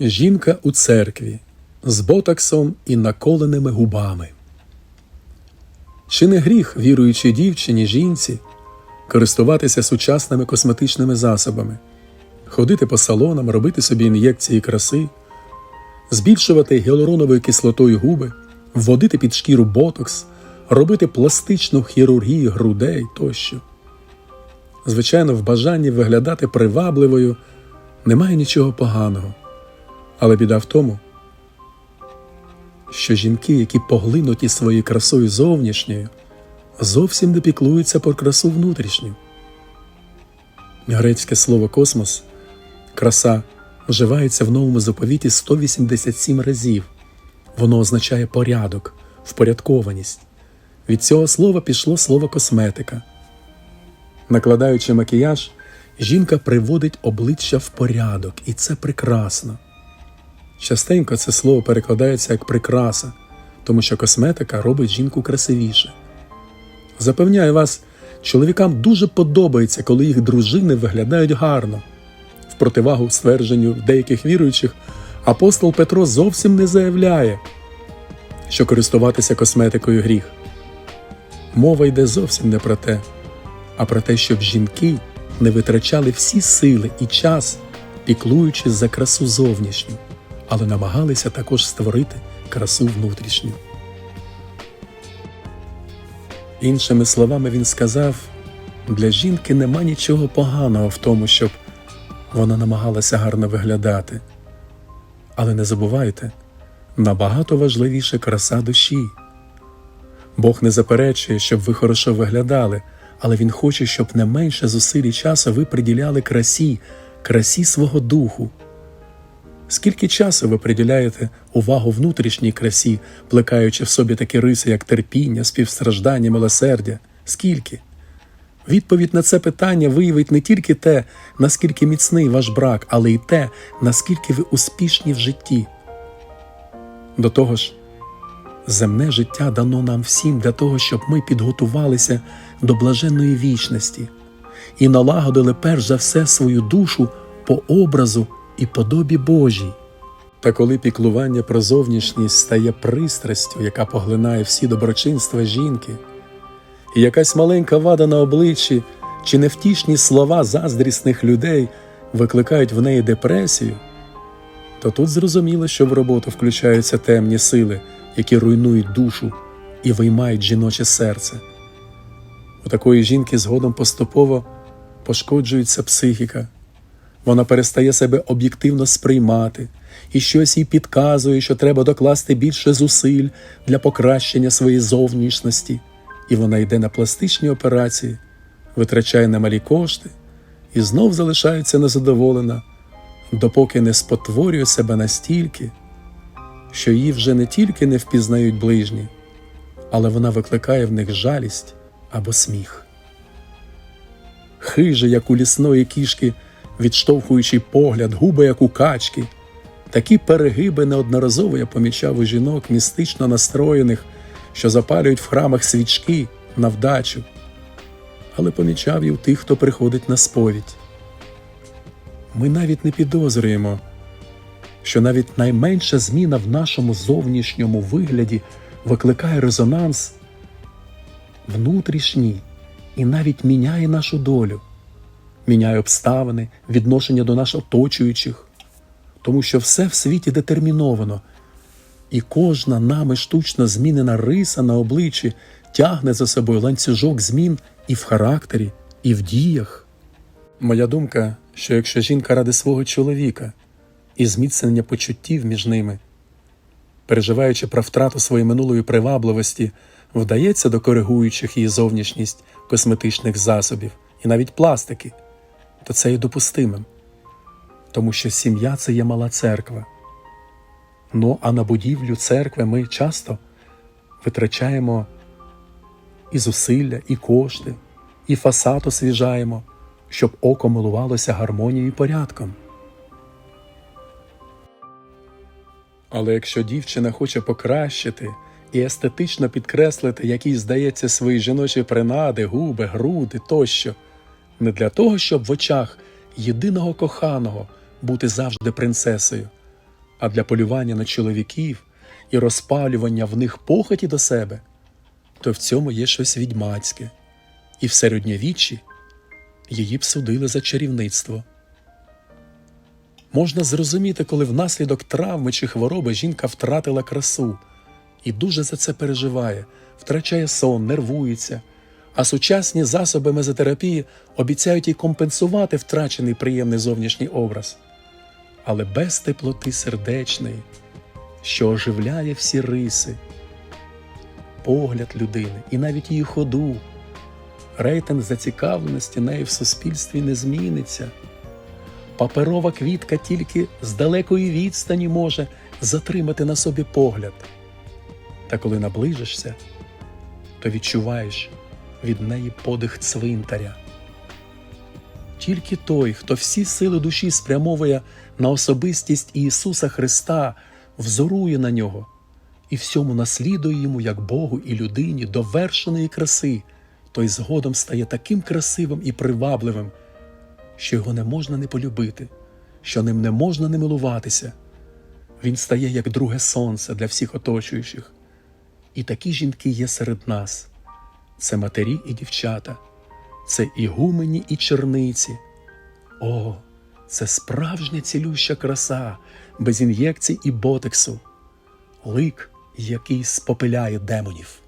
Жінка у церкві з ботоксом і наколеними губами. Чи не гріх віруючій дівчині, жінці, користуватися сучасними косметичними засобами, ходити по салонам, робити собі ін'єкції краси, збільшувати гіалуроновою кислотою губи, вводити під шкіру ботокс, робити пластичну хірургію грудей тощо. Звичайно, в бажанні виглядати привабливою немає нічого поганого. Але біда в тому, що жінки, які поглинуті своєю красою зовнішньою, зовсім не піклуються про красу внутрішню. Грецьке слово космос, краса вживається в новому заповіті 187 разів. Воно означає порядок, впорядкованість. Від цього слова пішло слово косметика. Накладаючи макіяж, жінка приводить обличчя в порядок, і це прекрасно. Частенько це слово перекладається як прикраса, тому що косметика робить жінку красивіше. Запевняю вас, чоловікам дуже подобається, коли їх дружини виглядають гарно. В противагу ствердженню деяких віруючих, апостол Петро зовсім не заявляє, що користуватися косметикою гріх. Мова йде зовсім не про те, а про те, щоб жінки не витрачали всі сили і час, піклуючись за красу зовнішню, але намагалися також створити красу внутрішню. Іншими словами, він сказав: для жінки нема нічого поганого в тому, щоб вона намагалася гарно виглядати. Але не забувайте, набагато важливіше краса душі. Бог не заперечує, щоб ви хорошо виглядали, але Він хоче, щоб не менше зусиль і часу ви приділяли красі, красі свого духу. Скільки часу ви приділяєте увагу внутрішній красі, плекаючи в собі такі риси, як терпіння, співстраждання, милосердя? Скільки? Відповідь на це питання виявить не тільки те, наскільки міцний ваш брак, але й те, наскільки ви успішні в житті. До того ж, земне життя дано нам всім для того, щоб ми підготувалися до блаженної вічності і налагодили перш за все свою душу по образу і подобі Божій. Та коли піклування про зовнішність стає пристрастю, яка поглинає всі доброчинства жінки, і якась маленька вада на обличчі чи невтішні слова заздрісних людей викликають в неї депресію, то тут зрозуміло, що в роботу включаються темні сили, які руйнують душу і виймають жіноче серце. У такої жінки згодом поступово пошкоджується психіка. Вона перестає себе об'єктивно сприймати, і щось їй підказує, що треба докласти більше зусиль для покращення своєї зовнішності, і вона йде на пластичні операції, витрачає немалі кошти і знов залишається незадоволена, допоки не спотворює себе настільки, що її вже не тільки не впізнають ближні, але вона викликає в них жалість або сміх. Хижа, як у лісної кішки, відштовхуючи погляд, губи, як у качки. Такі перегиби неодноразово я помічав у жінок містично настроєних, що запалюють в храмах свічки на вдачу, але помічав і у тих, хто приходить на сповідь. Ми навіть не підозрюємо, що навіть найменша зміна в нашому зовнішньому вигляді викликає резонанс внутрішній і навіть міняє нашу долю міняє обставини, відношення до нас оточуючих, тому що все в світі детерміновано, і кожна нами штучно змінена риса на обличчі тягне за собою ланцюжок змін і в характері, і в діях. Моя думка, що якщо жінка ради свого чоловіка і зміцнення почуттів між ними, переживаючи про втрату своєї минулої привабливості, вдається до коригуючих її зовнішність косметичних засобів і навіть пластики то це є допустимим, тому що сім'я це є мала церква. Ну а на будівлю церкви ми часто витрачаємо і зусилля, і кошти, і фасад освіжаємо, щоб око милувалося гармонією і порядком. Але якщо дівчина хоче покращити і естетично підкреслити, як їй здається свої жіночі принади, губи, груди тощо не для того, щоб в очах єдиного коханого бути завжди принцесою, А для полювання на чоловіків і розпалювання в них похоті до себе, то в цьому є щось відьмацьке, і в середньовіччі її б судили за чарівництво. Можна зрозуміти, коли внаслідок травми чи хвороби жінка втратила красу і дуже за це переживає, втрачає сон, нервується. А сучасні засоби мезотерапії обіцяють їй компенсувати втрачений приємний зовнішній образ, але без теплоти сердечної, що оживляє всі риси, погляд людини і навіть її ходу, рейтинг зацікавленості нею в суспільстві не зміниться. Паперова квітка тільки з далекої відстані може затримати на собі погляд. Та коли наближишся, то відчуваєш від неї подих цвинтаря. Тільки той, хто всі сили душі спрямовує на особистість Ісуса Христа, взорує на нього і всьому наслідує йому, як Богу і людині довершеної краси, той згодом стає таким красивим і привабливим, що його не можна не полюбити, що ним не можна не милуватися. Він стає як друге сонце для всіх оточуючих. І такі жінки є серед нас це матері і дівчата, це ігумені і черниці. О, це справжня цілюща краса, без ін'єкцій і ботексу, лик, який спопиляє демонів.